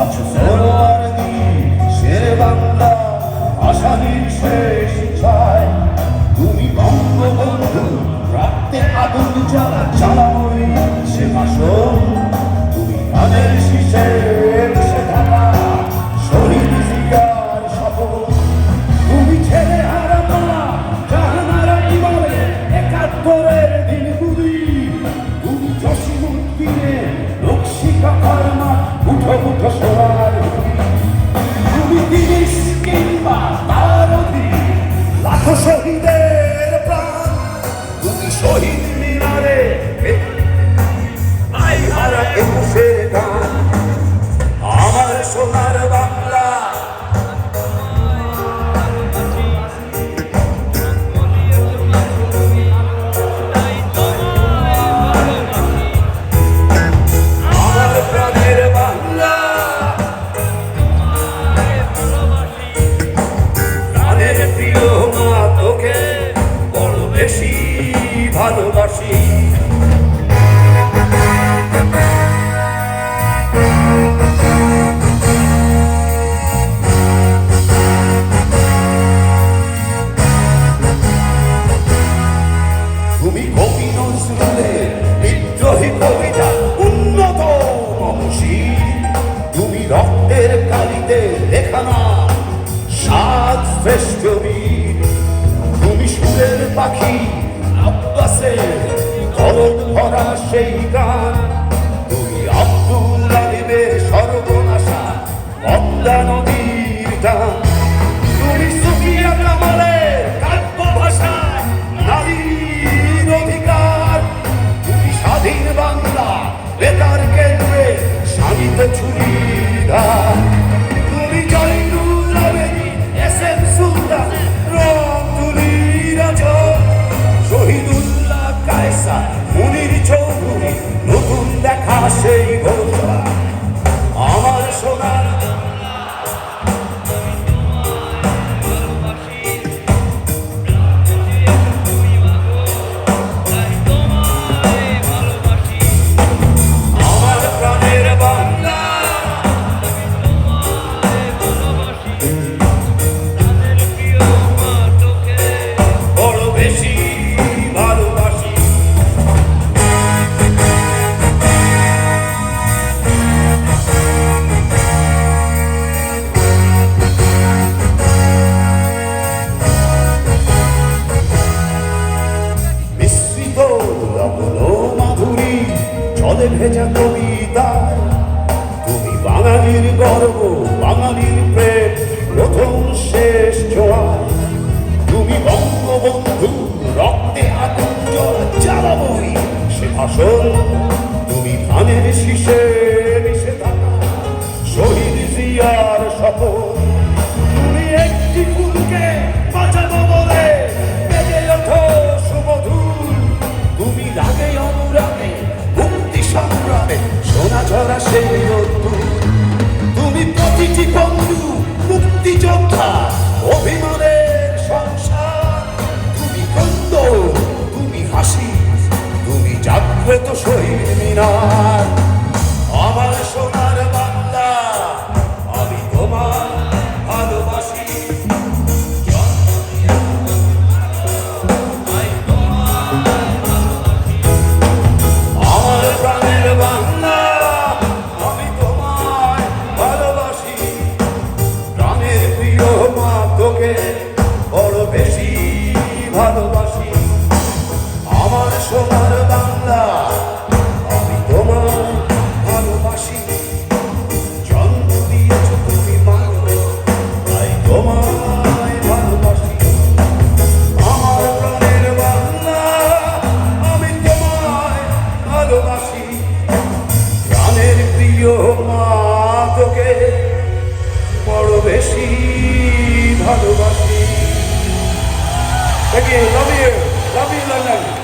আছো সরোয়ার দিয়ে সে বাংলা আশাহীন শেষ no se. জমি তুমি সুরের পাখি আব্বাসের করণ ভরা সেই গান। জলে ভেজা কবিতায়, তুমি বাঙালির গর্ব, বাঙালির প্রেম, প্রথম শেষ জোয়ার তুমি বঙ্গবন্ধু, রক্তে আগুন, জল জ্বালাবই সে ভাষণ। তুমি ধানের শীষে মিশে থাকা শহীদ জিয়ার সফল প্রিয় মা তোকে বড় বেশি ভালোবাসি Again, love you, love you, London.